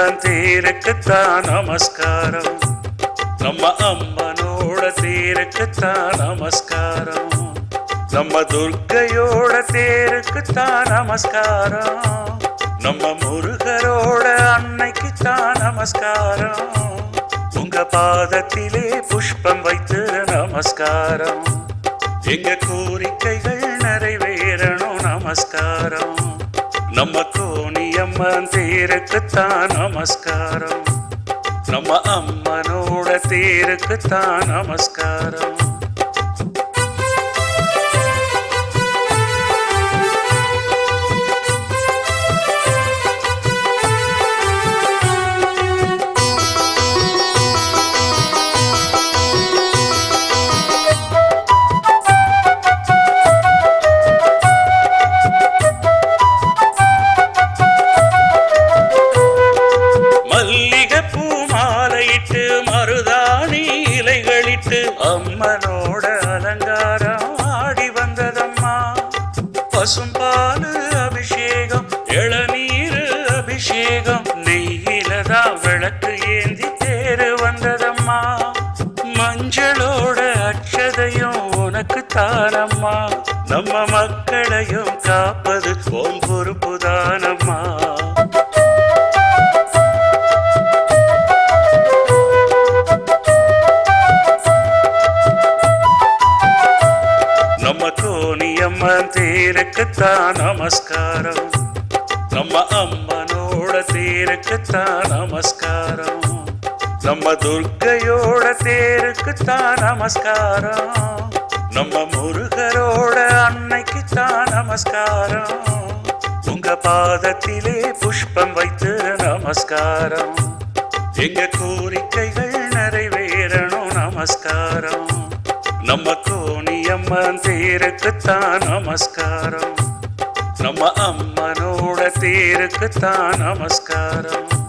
தேருக்குத்தான் நமஸ்காரம். நம்ம அம்மனோட தேருக்குத்தான் நமஸ்காரம். நம்ம துர்க்கையோட தேருக்குத்தான் நமஸ்காரம். நம்ம முருகரோட அன்னைக்குத்தான் நமஸ்காரம். உங்க பாதத்திலே புஷ்பம் வைத்து நமஸ்காரம். எங்க கோரிக்கைகள் நிறைவேறணும் நமஸ்காரம். நம்ம கோணியம்மன் தேருக்குத்தான் நமஸ்காரம். நம்ம அம்மனோட தேருக்குத்தான் நமஸ்காரம். அம்மனோட அலங்காரம் ஆடி வந்ததம்மா. பசும்பால் அபிஷேகம் இளநீர் அபிஷேகம் நெய்யிலதா விளக்கு ஏந்தி தேரு வந்ததம்மா. மஞ்சளோட அச்சதையும் உனக்கு தானம்மா. நம்ம மக்களையும் காப்பது உன் பொறுப்பு தேருக்குத்தான் நமஸ்காரம். நம்ம அம்மனோட தேருக்குத்தான் நமஸ்காரம். நம்ம துர்க்கையோட தேருக்குத்தான் நமஸ்காரம். நம்ம முருகரோட அன்னைக்குத்தான் நமஸ்காரம். உங்க பாதத்திலே புஷ்பம் வைத்து நமஸ்காரம். எங்க கோரிக்கைகள் நிறைவேறணும் நமஸ்காரம். நம்ம கோணியம்மன் தேருக்குத்தான் நமஸ்காரம். நம்ம அம்மனோட தேருக்குத்தான் நமஸ்காரம்.